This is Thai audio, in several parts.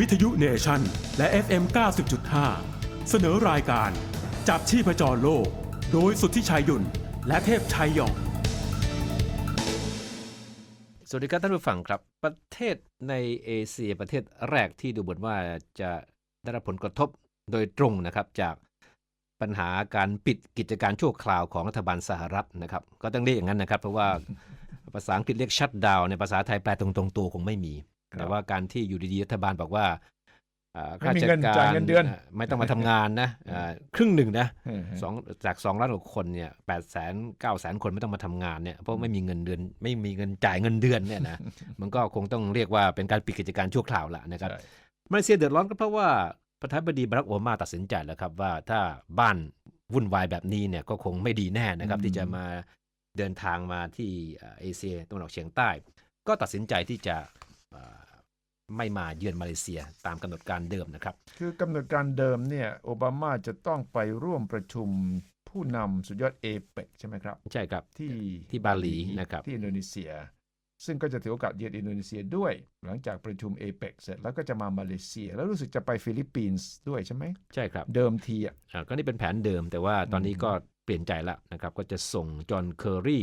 วิทยุเนชั่นและ FM 90.5 เสนอรายการ จับชีพจรโลก โดยสุทธิชัยยุ่น และเทพชัยหยอง สวัสดีครับท่านผู้ฟังครับ ประเทศในเอเชียประเทศแรกที่ดูเหมือนว่าจะได้รับผลกระทบโดยตรงนะครับจากปัญหาการปิดกิจการชั่วคราวของรัฐบาลสหรัฐนะครับ ก็ต้องเรียกอย่างนั้นนะครับ เพราะว่าภาษาอังกฤษเรียกชัดดาวในภาษาไทยแปลตรงๆตัวคงไม่มี แต่ว่าการที่อยู่ดีๆรัฐบาลบอกว่าอ่าไม่ข้ามีราชเงินการจ่ายเงินเดือนไม่ต้องมาทำงานนะอ่าครึ่งหนึ่งนะเออสองจากสองล้านกว่าคนเนี่ยแปดแสนเก้าแสนคนไม่ต้องมาทำงานเนี่ยเพราะไม่มีเงินเดือนไม่มีเงินจ่ายเงินเดือนเนี่ยนะมันก็คงต้องเรียกว่าเป็นการปิดกิจการชั่วคราวละนะครับใช่มาเลเซียเดือดร้อนก็เพราะว่าประธานาธิบดีบารักโอบามาตัดสินใจแล้วครับว่าถ้าบ้านวุ่นวายแบบนี้เนี่ยก็คงไม่ดีแน่นะครับ ที่จะมาเดินทางมาที่เอ่อเอเชียตะวันออกเฉียงใต้ ก็ตัดสินใจที่จะเอ่อ ไม่มาเยือนมาเลเซียตามกำหนดการเดิมนะครับ คือกำหนดการเดิมเนี่ยโอบามาจะต้องไปร่วมประชุมผู้นำสุดยอดเอเปกใช่ไหมครับ ใช่ครับที่ที่บาหลีนะครับที่อินโดนีเซีย ซึ่งก็จะถือโอกาสเยือนอินโดนีเซียด้วย หลังจากประชุมเอเปกเสร็จแล้วก็จะมามาเลเซีย แล้วรู้สึกจะไปฟิลิปปินส์ด้วยใช่ไหมใช่ครับ เดิมทีอะอ่าก็นี่เป็นแผนเดิม แต่ว่าตอนนี้ก็เปลี่ยนใจแล้วนะครับก็จะส่งจอห์นเคอรี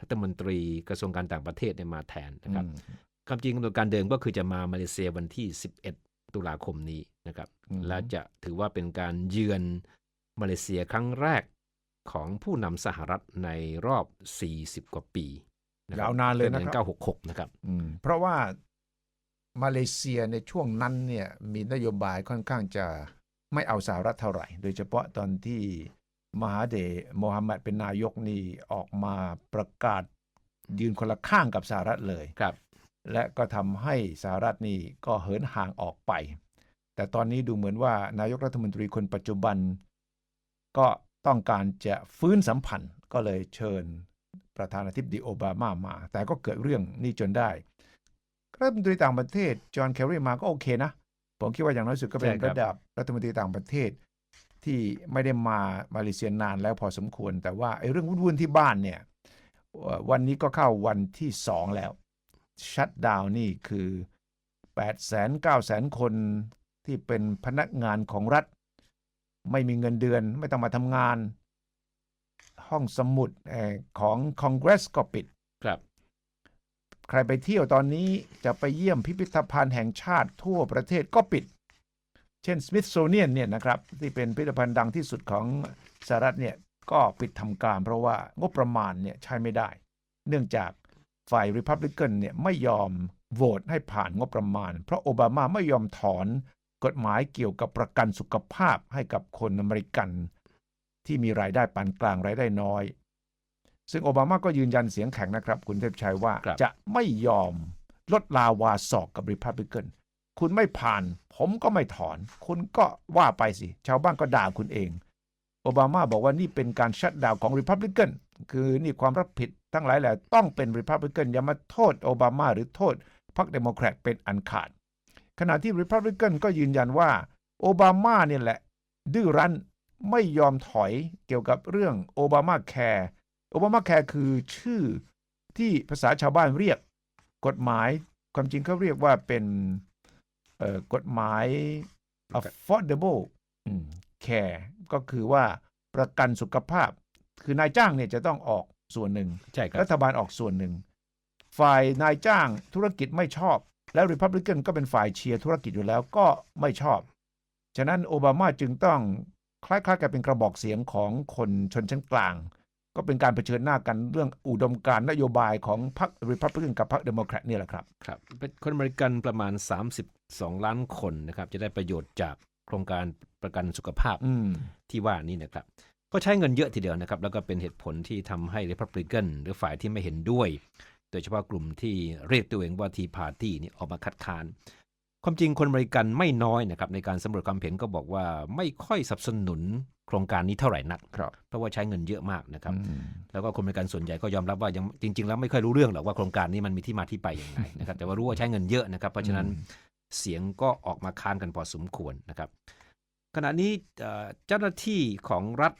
รัฐมนตรีกระทรวงการต่างประเทศเนี่ยมาแทนนะครับอืม ความจริงกำหนดการเดิมก็คือจะมามาเลเซียวันที่ 11 ตุลาคมนี้นะครับอืมและจะถือว่าเป็นการเยือนมาเลเซียครั้งแรกของผู้นำสหรัฐในรอบ 40 กว่าปีะครัยาบวนานเลยนะตั้งคแต่รับ966 นะครับอืมเพราะว่ามาเลเซียในช่วงนั้นเนี่ยมีนโยบายค่อนข้างจะไม่เอาสหรัฐเท่าไหร่ โดยเฉพาะตอนที่มหาเดชโมฮัมหมัดเป็นนายกนี่ออกมาประกาศยืนคนละข้างกับสหรัฐเลยครับ และก็ทำให้สหรัฐนี่ก็เหินห่างออกไป แต่ตอนนี้ดูเหมือนว่านายกรัฐมนตรีคนปัจจุบัน ก็ต้องการจะฟื้นสัมพันธ์ก็เลยเชิญประธานาธิบดีโอบามามา แต่ก็เกิดเรื่องนี้จนได้รัฐมนตรีต่างประเทศจอห์นแครีมาก็โอเคนะ ผมคิดว่าอย่างน้อยสุดก็เป็นใช่ครับระดับรัฐมนตรีต่างประเทศ ที่ไม่ได้มามาเลเซียนานแล้วพอสมควร แต่ว่าไอ้เรื่องวุ่นๆที่บ้านเนี่ยเอ่อวันนี้ก็เข้าวันที่สองแล้ว ชัดดาวน์นี่คือ8 0 0 0 0 9 0 0 0 คนที่เป็นพนักงานของรัฐ ไม่มีเงินเดือนไม่ต้องมาทำงาน ห้องสมุดเอ่อของคอนเกรสก็ปิดครับ ใครไปเที่ยวตอนนี้จะไปเยี่ยมพิพิธภัณฑ์แห่งชาติทั่วประเทศก็ปิด เช่น Smithsonian เนี่ยนะครับ ที่เป็นพิพิธภัณฑ์ดังที่สุดของสหรัฐเนี่ยก็ปิดทำการเพราะว่างบประมาณเนี่ยใช้ไม่ได้ เนื่องจาก ฝ่าย Republican เนี่ยไม่ยอมโหวตให้ผ่านงบประมาณ เพราะโอบามาไม่ยอมถอนกฎหมายเกี่ยวกับประกันสุขภาพให้กับคนอเมริกัน ที่มีรายได้ปานกลางรายได้น้อย ซึ่งโอบามาก็ยืนยันเสียงแข็งนะครับ คุณเทพชัยว่าครับจะไม่ยอมลดลาวาศอกกับ Republican คุณไม่ผ่าน ผมก็ไม่ถอน คุณก็ว่าไปสิ ชาวบ้านก็ด่าคุณเอง โอบามาบอกว่านี่เป็นการชัดดาวน์ของ Republican คือนี่ความรับผิด ทั้งหลายแหละต้องเป็น Republican อย่ามาโทษโอบามาหรือโทษพรรคเดโมแครตเป็นอันขาด ขณะที่ Republican ก็ยืนยันว่าโอบามาเนี่ยแหละ ดื้อรั้นไม่ยอมถอยเกี่ยวกับเรื่องโอบามาแคร์โอบามาแคร์คือชื่อที่ภาษาชาวบ้านเรียกกฎหมายความจริงเขาเรียกว่าเป็นกฎหมาย affordable care ก็คือว่าประกันสุขภาพ คือนายจ้างเนี่ยจะต้องออก ส่วนหนึ่งใช่ครับรัฐบาลออกส่วนหนึ่ง ฝ่ายนายจ้างธุรกิจไม่ชอบ แล้วริพับลิกันก็เป็นฝ่ายเชียร์ธุรกิจอยู่แล้วก็ไม่ชอบ ฉะนั้นโอบามาจึงต้องคล้ายๆกับเป็นกระบอกเสียงของคนชนชั้นกลาง ก็เป็นการเผชิญหน้ากันเรื่องอุดมการณ์นโยบายของพรรคริพับลิกันกับพรรคเดโมแครตนี่แหละครับครับเป็นคนอเมริกันประมาณ 32 ล้านคนนะครับจะได้ประโยชน์จากโครงการประกันสุขภาพอืมที่ว่านี้นะครับ ก็ใช้เงินเยอะทีเดียวนะครับ แล้วก็เป็นเหตุผลที่ทำให้ Republican หรือฝ่ายที่ไม่เห็นด้วย โดยเฉพาะกลุ่มที่เรียกตัวเองว่าทีพาร์ตี้นี่ออกมาคัดค้าน ความจริงคนอเมริกันไม่น้อยนะครับในการสำรวจความเห็นก็บอกว่าไม่ค่อยสนับสนุนโครงการนี้เท่าไหร่นักครับเพราะว่าใช้เงินเยอะมากนะครับอืมแล้วก็คนอเมริกันส่วนใหญ่ก็ยอมรับว่ายังจริง ๆ แล้วไม่ค่อยรู้เรื่องหรอกว่าโครงการนี้มันมีที่มาที่ไปยังไงนะครับ แต่ว่ารู้ว่าใช้เงินเยอะนะครับ เพราะฉะนั้นอืมเสียงก็ออกมาค้านกันพอสมควรนะครับขณะนี้เอ่อเจ้าหน้าที่ของรัฐ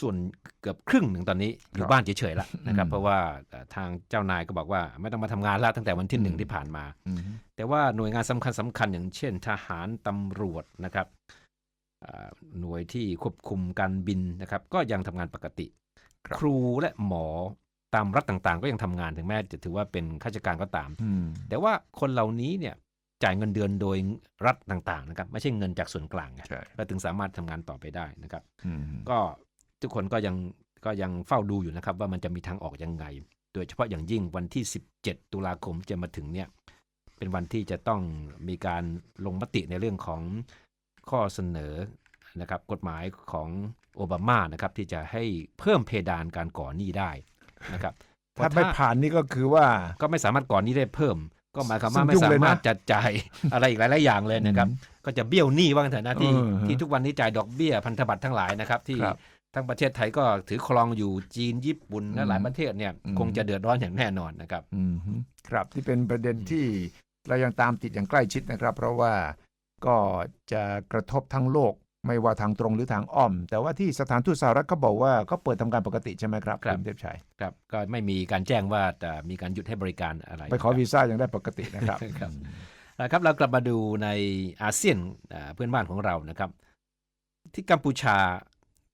ส่วนเกือบครึ่งหนึ่งตอนนี้อคยู่รับบ้านเฉยๆแล้วนะครับอืมเพราะว่าเอ่อทางเจ้านายก็บอกว่าไม่ต้องมาทำงานแล้วตั้งแต่วันที่หนึ่งอืมที่ผ่านมาอืมแต่ว่าหน่วยงานสำคัญสำคัญอย่างเช่น ทหารตำรวจนะครับอ่าหน่วยที่ควบคุมการบินนะครับ ก็ยังทำงานปกติครับครูและหมอตามรัฐต่างๆ ก็ยังทำงานถึงแม้จะถือว่าเป็นข้าราชการก็ตามอืมแต่ว่าคนเหล่านี้เนี่ยจ่ายเงินเดือนโดยรัฐต่างๆนะครับ ไม่ใช่เงินจากส่วนกลางไงใช่ก็ถึงสามารถทำงานต่อไปได้นะครับอืมก็ ทุกคนก็ยังก็ยังเฝ้าดูอยู่นะครับ ว่ามันจะมีทางออกยังไง โดยเฉพาะอย่างยิ่งวันที่ 17 ตุลาคมจะมาถึงเนี่ยเป็นวันที่จะต้องมีการลงมติในเรื่องของข้อเสนอนะครับกฎหมายของโอบามานะครับที่จะให้เพิ่มเพดานการก่อหนี้ได้นะครับถ้าไม่ผ่านนี่ก็คือว่าก็ไม่สามารถก่อนนี้ได้เพิ่ม ก็หมายความซึ่ว่างไม่ยุ่งสาเลยนะมารถจัดจ่ายอะไรอีกหลายๆอย่างเลยนะครับ ก็จะเบี้ยวหนี้ว่ากันเถอะนะที่เออฮะที่ทุกวันนี้จ่ายดอกเบี้ยพันธบัตรทั้งหลายนะครับที่ครับ ทั้งประเทศไทยก็ถือครองอยู่จีนญี่ปุ่นและหลายประเทศเนี่ยอืมคงจะเดือดร้อนอย่างแน่นอนนะครับอืมฮึครับที่เป็นประเด็นที่เรายังตามติดอย่างใกล้ชิดนะครับ เพราะว่าก็จะกระทบทั้งโลกไม่ว่าทางตรงหรือทางอ้อม แต่ว่าที่สถานทูตสหรัฐเขาบอกว่าก็เปิดทำการปกติใช่ไหมครับครับณเทพชัยครับก็ไม่มีการแจ้งว่าจะมีการหยุดให้บริการอะไร ไปขอนะครับวีซ่ายังได้ปกตินะครับครับนะครับเรากลับมาดูในอาเซียนอ่าเพื่อนบ้านของเรานะครับ ที่กัมพูชา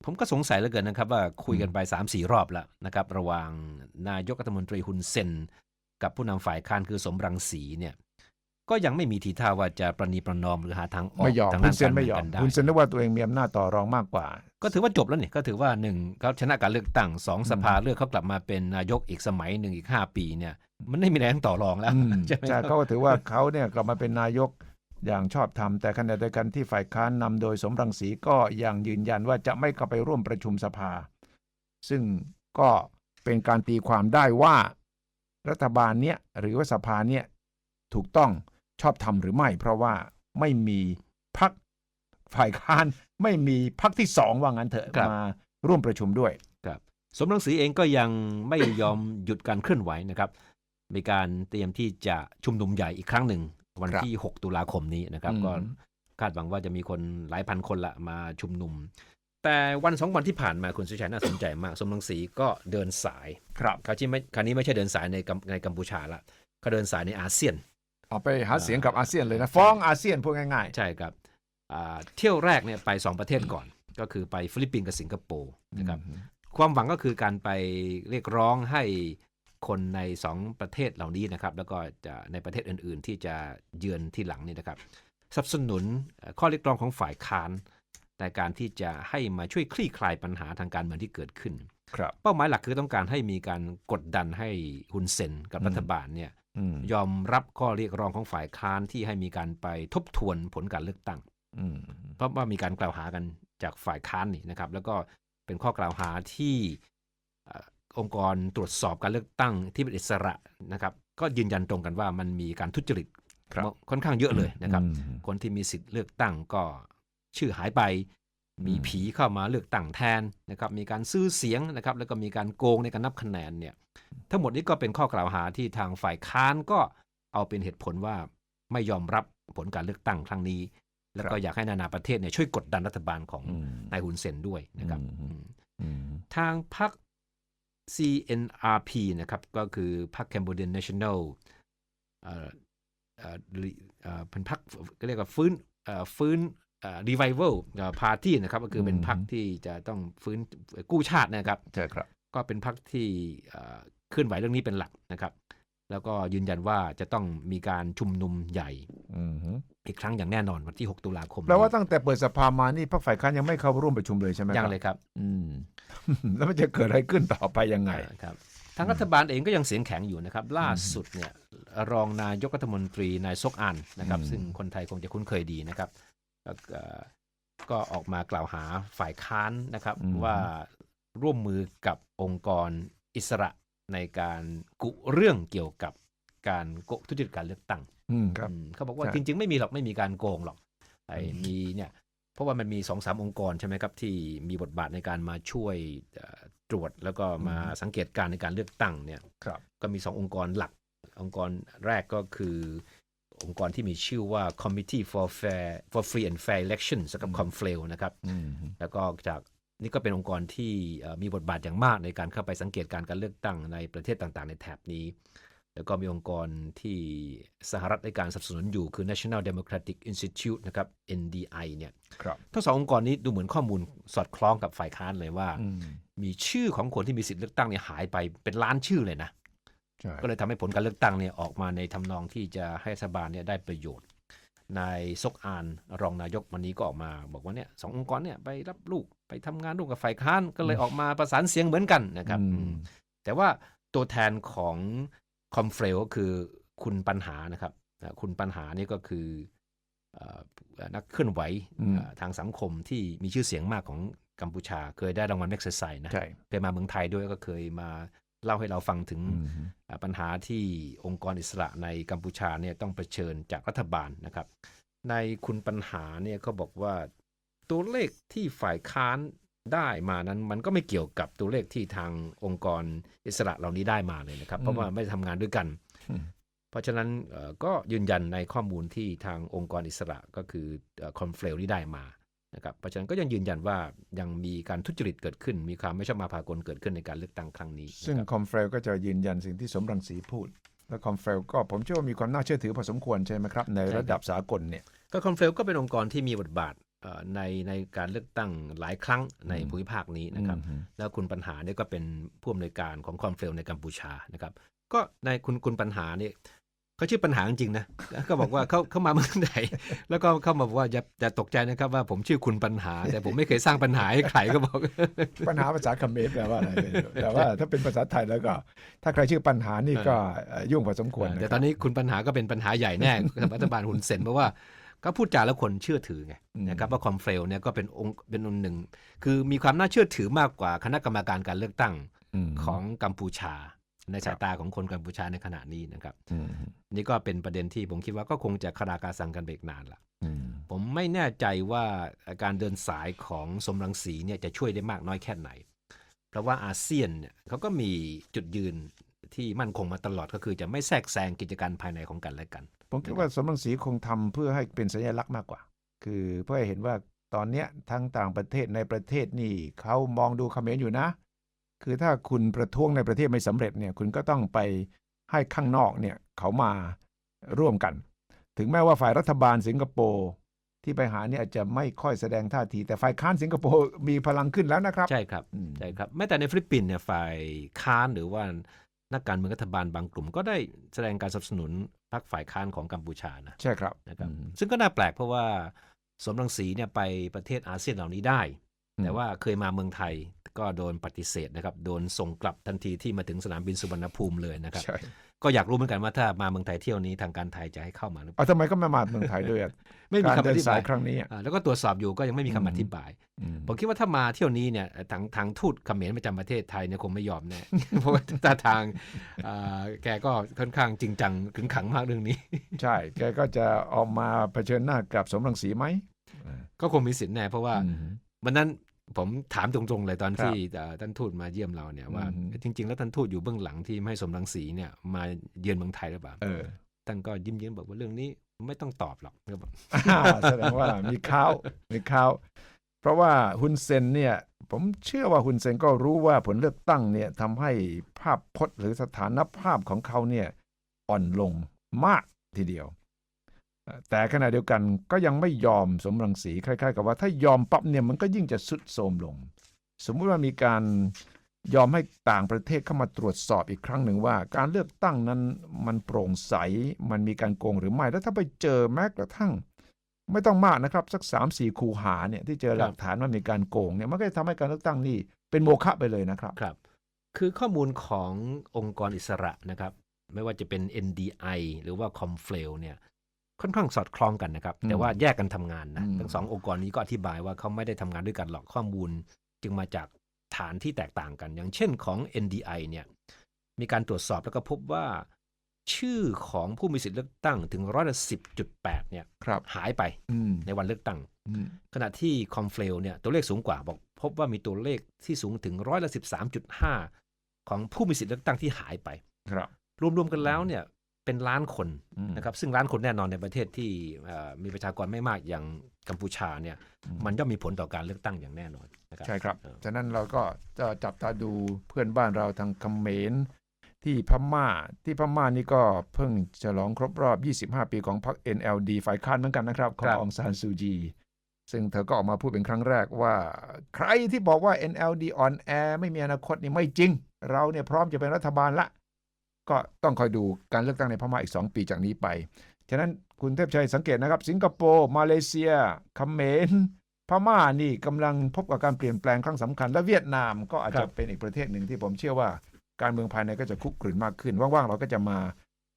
ผมก็สงสัยเหลือเกินนะครับว่าคุยกันไป 3 4 รอบแล้วนะครับระหว่างนายกรัฐมนตรีฮุนเซน กับผู้นำฝ่ายค้านคือสมรังสีเนี่ยก็ยังไม่มีทีท่าว่าจะประนีประนอมหรือหาทางออกไม่ยอมทางคุด้าณนเซการนเมืไม่องยอมกันได้คุณเซนนึกว่าตัวเองมีอำนาจต่อรองมากกว่า ก็ถือว่าจบแล้วนี่ก็ถือว่าหนึ่งเขาชนะการเลือกตั้งสองอืมสภาเลือกเขากลับมาเป็นนายกอีกสมัยหนึ่งอีกห้าปีเนี่ย มันไม่มีแรงต่อรองแล้วอืมใช่ไหมใช่ครับเขาก็ถือว่าเขาเนี่ยกลับมาเป็นนายก อย่างชอบธรรมแต่ขณะเดียวกันที่ฝ่ายค้านนำโดยสมรังสีก็ยังยืนยันว่าจะไม่เข้าไปร่วมประชุมสภา ซึ่งก็เป็นการตีความได้ว่า รัฐบาลเนี้ยหรือว่าสภาเนี่ยถูกต้องชอบธรรมหรือไม่ เพราะว่าไม่มีพักฝ่ายค้านไม่มีพักที่สองว่างั้นเถอะครับมาร่วมประชุมด้วยครับสมรังสีเองก็ยังไม่ยอมหยุดการเคลื่อนไหวนะครับ มีการเตรียมที่จะชุมนุมใหญ่อีกครั้งหนึ่ง วันครับที่ 6 ตุลาคมนี้นะครับอืมก็คาดหวังว่าจะมีคนหลายพันคนละมาชุมนุม แต่วันสองวันที่ผ่านมาคุณสุชัยน่าสนใจมาก สมรังสีก็เดินสายครับคราวที่ไม่คราวนี้ไม่ใช่เดินสายในกัมในกัมพูชาละเขาเดินสายในอาเซียน เอาไปหาเสียงกับอาเซียนเลยนะฟ้องอาเซียนพูดง่ายใช่ครับอ่าเที่ยวแรกเนี่ยไป 2 ประเทศก่อน ก็คือไปฟิลิปปินส์กับสิงคโปร์ๆนะครับอืมความหวังก็คือการไปเรียกร้องให้ คนใน 2 ประเทศเหล่านี้นะครับ แล้วก็จะในประเทศอื่น ๆ ที่จะเยือนที่หลังนี่นะครับสนับสนุนเอ่อข้อเรียกร้องของฝ่ายค้านในการที่จะให้มาช่วยคลี่คลายปัญหาทางการเมืองที่เกิดขึ้นครับเป้าหมายหลักคือต้องการให้มีการกดดันให้ฮุนเซนกับอืมรัฐบาลเนี่ยอืมยอมรับข้อเรียกร้องของฝ่ายค้านที่ให้มีการไปทบทวนผลการเลือกตั้งอืมเพราะว่ามีการกล่าวหากันจากฝ่ายค้านนี่นะครับ แล้วก็เป็นข้อกล่าวหาที่เอ่อ องค์กรตรวจสอบการเลือกตั้งที่เป็นอิสระนะครับ ก็ยืนยันตรงกันว่ามันมีการทุจริตครับค่อนข้างเยอะเลยนะครับอืมคนที่มีสิทธิ์เลือกตั้งก็ชื่อหายไป มีอืมผีเข้ามาเลือกตั้งแทนนะครับ มีการซื้อเสียงนะครับ แล้วก็มีการโกงในการนับคะแนนเนี่ย ทั้งหมดนี้ก็เป็นข้อกล่าวหาที่ทางฝ่ายค้านก็เอาเป็นเหตุผลว่าไม่ยอมรับผลการเลือกตั้งครั้งนี้ แล้วก็อยากให้นานาประเทศเนี่ยช่วยกดดันรัฐบาลของอืมนายฮุนเซนด้วยนะครับอืมอืมอืมทางพรรค CNRP นะครับ ก็คือพรรค Cambodian National เอ่อเอ่อเอ่อเป็นพรรคก็เรียกว่าฟื้นเอ่อฟื้นเอ่อ revival เอ่อ party นะครับ ก็คือเป็นพรรคที่จะต้องฟื้นกู้ชาตินะครับใช่ครับ ก็เป็นพรรคที่เอ่อเคลื่อนไหวเรื่องนี้เป็นหลักนะครับ แล้วก็ยืนยันว่าจะต้องมีการชุมนุมใหญ่ อืมฮึอีกครั้งอย่างแน่นอนวันที่ 6 ตุลาคมแปลว่าตั้งแต่เปิดสภามานี่พรรคฝ่ายค้านยังไม่เข้าร่วมประชุมเลยใช่ไหมครับยังเลยครับอืมแล้วมันจะเกิดอะไรขึ้นต่อไปยังไงครับทางรัฐบาลเองก็ยังเสียงแข็งอยู่นะครับ ล่าสุดเนี่ยรองนายกรัฐมนตรีนายซกอันนะครับอืมซึ่งคนไทยคงจะคุ้นเคยดีนะครับก็เอ่อก็ออกมากล่าวหาฝ่ายค้านนะครับว่าร่วมมือกับองค์กรอิสระในการกุเรื่องเกี่ยวกับ การโกงทุจริตการเลือกตั้งอืมครับอืมเขาบอกว่าใช่จริง ๆ ไม่มีหรอกไม่มีการโกงหรอกไอ้อืมมีเนี่ยเพราะว่ามันมีสองสามองค์กรใช่ไหมครับ ที่มีบทบาทในการมาช่วยเอ่อตรวจแล้วก็มาสังเกตการณ์ในการเลือกตั้งเนี่ยครับก็มีสององค์กรหลัก องค์กรแรกก็คือองค์กรที่มีชื่อว่า Committee for Fair for Free and Fair Elections กับ CONFLEL นะครับอืมแล้วก็จากนี่ก็เป็นองค์กรที่เอ่อมีบทบาทอย่างมากในการเข้าไปสังเกตการการเลือกตั้งในประเทศต่างๆ ในแถบนี้ แล้วก็มีองค์กรที่สหรัฐในการสนับสนุนอยู่คือ National Democratic Institute นะครับ NDI เนี่ยครับทั้งสององค์กรนี้ดูเหมือนข้อมูลสอดคล้องกับฝ่ายค้านเลยว่าอืมมีมีชื่อของคนที่มีสิทธิ์เลือกตั้งเนี่ยหายไปเป็นล้านชื่อเลยนะใช่ก็เลยทำให้ผลการเลือกตั้งเนี่ยออกมาในทำนองที่จะให้รัฐบาลเนี่ยได้ประโยชน์ นายซกอานรองนายกวันนี้ก็ออกมา บอกว่าเนี่ยสององค์กรเนี่ยไปรับลูกไปทำงานร่วมกับฝ่ายค้านก็เลยออกมาประสานเสียงเหมือนกันนะครับอืมอืมแต่ว่าตัวแทนของ คอมเฟลก็คือคุณปัญหานะครับอ่าคุณปัญหานี่ก็คือเอ่อนักเคลื่อนไหวอืมอ่าทางสังคมที่มีชื่อเสียงมากของกัมพูชา เคยได้รางวัลแม็กซ์ไซนะใช่เคยมาเมืองไทยด้วยก็เคยมาเล่าให้เราฟังถึงอืมอ่าปัญหาที่องค์กรอิสระในกัมพูชาเนี่ยต้องเผชิญจากรัฐบาลนะครับ ในคุณปัญหาเนี่ยเขาบอกว่าตัวเลขที่ฝ่ายค้าน ได้มานั้นมันก็ไม่เกี่ยวกับตัวเลขที่ทางองค์กรอิสระเหล่านี้ได้มาเลยนะครับ เพราะว่าไม่ได้ทำงานด้วยกันอืมเพราะฉะนั้นเอ่อก็ยืนยันในข้อมูลที่ทางองค์กรอิสระก็คือคอนเฟลที่ได้มานะครับเพราะฉะนั้นก็ยังยืนยันว่ายังมีการทุจริตเกิดขึ้น มีความไม่ชอบมาพากลเกิดขึ้นในการเลือกตั้งครั้งนี้ซึ่งนะครับคอมเฟลก็จะยืนยันสิ่งที่สมรังสีพูด และคอมเฟลก็ผมเชื่อว่ามีความน่าเชื่อถือพอสมควรใช่ไหมครับ ในระดับสากลเนี่ยก็คอนเฟลก็เป็นองค์กรที่มีบทบาทเอ่อ ในในการเลือกตั้งหลายครั้งในภูมิภาคนี้นะครับอืมแล้วคุณปัญหาเนี่ยก็เป็นผู้อำนวยการของคอนเฟลในกัมพูชานะครับ ก็ในคุณคุณปัญหาเนี่ยเขาชื่อปัญหาจริงๆนะแล้วก็บอกว่าเขาเขามาเมืองไทยแล้วก็เข้ามาบอกว่าอย่าอย่าตกใจนะครับว่าผมชื่อคุณปัญหา แต่ผมไม่เคยสร้างปัญหาให้ใครก็บอก ปัญหาภาษาเขมรแปลว่าอะไรไม่รู้แต่ว่าถ้าเป็นภาษาไทยแล้วก็ ถ้าใครชื่อปัญหานี่ก็เอ่อยุ่งพอสมควรนะแต่ครับตอนนี้คุณปัญหาก็เป็นปัญหาใหญ่แน่กับรัฐบาลหุนเซนเพราะว่า ก็พูดจาแล้วคนเชื่อถือไงอืมนะครับว่าคอมเฟลเนี่ยก็เป็นองค์เป็นองค์หนึ่ง คือมีความน่าเชื่อถือมากกว่าคณะกรรมการการเลือกตั้งมของกัมพูชา ในครัสาบยตาของคนกัมพูชาในขณะนี้นะครับอืมนี่ก็เป็นประเด็นที่ผมคิดว่าก็คงจะคาราคาสังกันเบรกนานละอืมผมไม่แน่ใจว่าการเดินสายของสมรังสีเนี่ยจะช่วยได้มากน้อยแค่ไหน เพราะว่าอาเซียนเนี่ยเขาก็มีจุดยืนที่มั่นคงมาตลอดก็คือจะไม่แทรกแซงกิจการภายในของกันและกัน ผมคิดว่าสมรังสีคงทำเพื่อให้เป็นสัญลักษณ์มากกว่า คือเพื่อให้เห็นว่าตอนเนี้ยทั้งต่างประเทศในประเทศนี่เขามองดูเขมรอยู่นะ คือถ้าคุณประท้วงในประเทศไม่สำเร็จเนี่ยคุณก็ต้องไปให้ข้างนอกเนี่ยเขามาร่วมกัน ถึงแม้ว่าฝ่ายรัฐบาลสิงคโปร์ที่ไปหาเนี่ยอาจจะไม่ค่อยแสดงท่าที แต่ฝ่ายค้านสิงคโปร์มีพลังขึ้นแล้วนะครับ ใช่ครับอืมใช่ครับแม้แต่ในฟิลิปปินส์เนี่ยฝ่ายค้านหรือว่านักการเมืองรัฐบาลบางกลุ่ม ก็ได้แสดงการสนับสนุน พรรคฝ่ายค้านของกัมพูชานะใช่ครับนะครับอืมซึ่งก็น่าแปลกเพราะว่าสมรังสีเนี่ยไปประเทศอาเซียนเหล่านี้ได้อืมแต่ว่าเคยมาเมืองไทยก็โดนปฏิเสธนะครับ โดนส่งกลับทันทีที่มาถึงสนามบินสุวรรณภูมิเลยนะครับใช่ ก็อยากรู้เหมือนกันว่าถ้ามาเมืองไทยเที่ยวนี้ทางการไทยจะให้เข้ามาหรือเปล่าเอาทำไมก็ไม่มาเมืองไทยด้วยอะไม่มีการคำเดิอนธิสาบายยครั้งนี้อะอ่าแล้วก็ตรวจสอบอยู่ก็ยังไม่มีคำอธิบาย อืมผมคิดว่าถ้ามาเที่ยวนี้เนี่ยทางทางทูตเขมรประจำประเทศไทยเนี่ยคงไม่ยอมแน่ เพราะว่าท่าทางอ่าแกก็ค่อนข้างจริงจังขึงขังมากเรื่องนี้ ใช่ แกก็จะออกมาเผชิญหน้ากับสมรังสีไหมก็คงมีสิทธิ์แน่เพราะว่าอืมวันนั้น ผมถามตรงๆเลยตอนครับที่เอ่อท่านทูตมาเยี่ยมเราเนี่ยว่าอืมจริง ๆ แล้วท่านทูตอยู่เบื้องหลังที่ไม่ให้สมรังสีเนี่ยมาเยือนเมืองไทยหรือเปล่าเออท่านก็ยิ้มยิ้มๆบอกว่าเรื่องนี้ไม่ต้องตอบหรอกก็บอกอ่าแสดงว่ามีข้าวมีข้าวเพราะว่าฮุนเซนเนี่ย ผมเชื่อว่าฮุนเซนก็รู้ว่าผลเลือกตั้งเนี่ยทำให้ภาพพจน์หรือสถานภาพของเขาเนี่ยอ่อนลงมากทีเดียวเอ่อ แต่ขณะเดียวกันก็ยังไม่ยอมสมรังสีคล้ายๆ กับว่าถ้ายอมปั๊บเนี่ยมันก็ยิ่งจะสุดโทมลง สมมุติว่ามีการยอมให้ต่างประเทศเข้ามาตรวจสอบอีกครั้งหนึ่งว่า การเลือกตั้งนั้นมันโปร่งใสมันมีการโกงหรือไม่ แล้วถ้าไปเจอแม้กระทั่ง ไม่ต้องมากนะครับ สักสามสี่คูหาเนี่ยที่เจอหลักฐานว่ามีการโกงเนี่ยมันก็จะทำให้การเลือกตั้งนี่เป็นโมฆะไปเลยนะครับครับ คือข้อมูลขององค์กรอิสระนะครับ ไม่ว่าจะเป็น NDI หรือว่า c o m f l e เนี่ย ค่อนข้างสอดคล้องกันนะครับอืมแต่ว่าแยกกันทำงานนะอืมทั้งสององค์กรนี้ก็อธิบายว่าเขาไม่ได้ทำงานด้วยกันหรอกข้อมูล จึงมาจากฐานที่แตกต่างกัน อย่างเช่นของ NDI เนี่ยมีการตรวจสอบแล้วก็พบว่า ชื่อของผู้มีสิทธิ์เลือกตั้งถึงร้อยละสิบจุดแปดเนี่ยครับหายไปอืมในวันเลือกตั้งอืมขณะที่คอมเฟลเนี่ยตัวเลขสูงกว่าบอก พบว่ามีตัวเลขที่สูงถึงร้อยละสิบสามจุดห้าของผู้มีสิทธิ์เลือกตั้งที่หายไปครับรวมๆกันแล้วเนี่ย เป็นล้านคนอืมนะครับซึ่งล้านคนแน่นอนในประเทศที่เอ่อมีประชากรไม่มากอย่างกัมพูชาเนี่ยมันย่อมมีผลต่อการเลือกตั้งอย่างแน่นอนนะครับใช่ครับเออฉะนั้นเราก็จะจับตาดูเพื่อนบ้านเราทางเขมรที่พม่าที่พม่านี่ก็เพิ่งฉลองครบรอบ 25 ปีของพรรค NLD ฝ่ายค้านเหมือนกันนะครับขององซานซูจีซึ่งเธอก็ออกมาพูดเป็นครั้งแรกว่า ใครที่บอกว่า NLD อ่อนแอไม่มีอนาคตนี่ไม่จริง เราเนี่ยพร้อมจะเป็นรัฐบาลละ ก็ต้องคอยดูการเลือกตั้งในพม่าอีก 2 ปีจากนี้ไป ฉะนั้นคุณเทพชัยสังเกตนะครับ สิงคโปร์ มาเลเซียเขมรพม่านี่กำลังพบกับการเปลี่ยนแปลงครั้งสำคัญ และเวียดนามก็อาจครัจะบเป็นอีกประเทศหนึ่งที่ผมเชื่อว่าการเมืองภายในก็จะคุกกรุ่นมากขึ้น ว่างๆ เราก็จะมา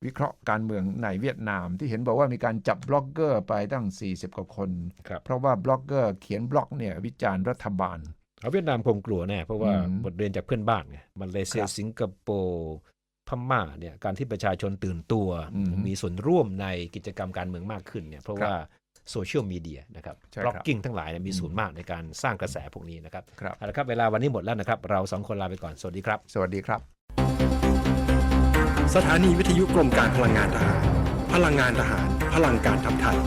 วิเคราะห์การเมืองในเวียดนาม ที่เห็นบอกว่ามีการจับบล็อกเกอร์ไปตั้ง 40 กว่าคนครับเพราะว่าบล็อกเกอร์เขียนบล็อกเนี่ยวิจารณ์รัฐบาลเอาเวียดนามคงกลัวแน่เพราะว่าอืมบทเรียนจากเพื่อนบ้านไงมาเลเซียครับสิงคโปร์ พม่าเนี่ยการที่ประชาชนตื่นตัวอืมมีส่วนร่วมในกิจกรรมการเมืองมากขึ้นเนี่ยเพราะครับว่าโซเชียลมีเดียนะครับใช่บครับล็อกกิ้งทั้งหลายเนี่ยมีส่วนมากในการสร้างกระแสพวกนี้นะครับครับเอาละครับเวลาวันนี้หมดแล้วนะครับ เราสองคนลาไปก่อน สวัสดีครับ สวัสดีครับ สถานีวิทยุกรมการพลังงานทหาร พลังงานทหาร พลังการทำไทย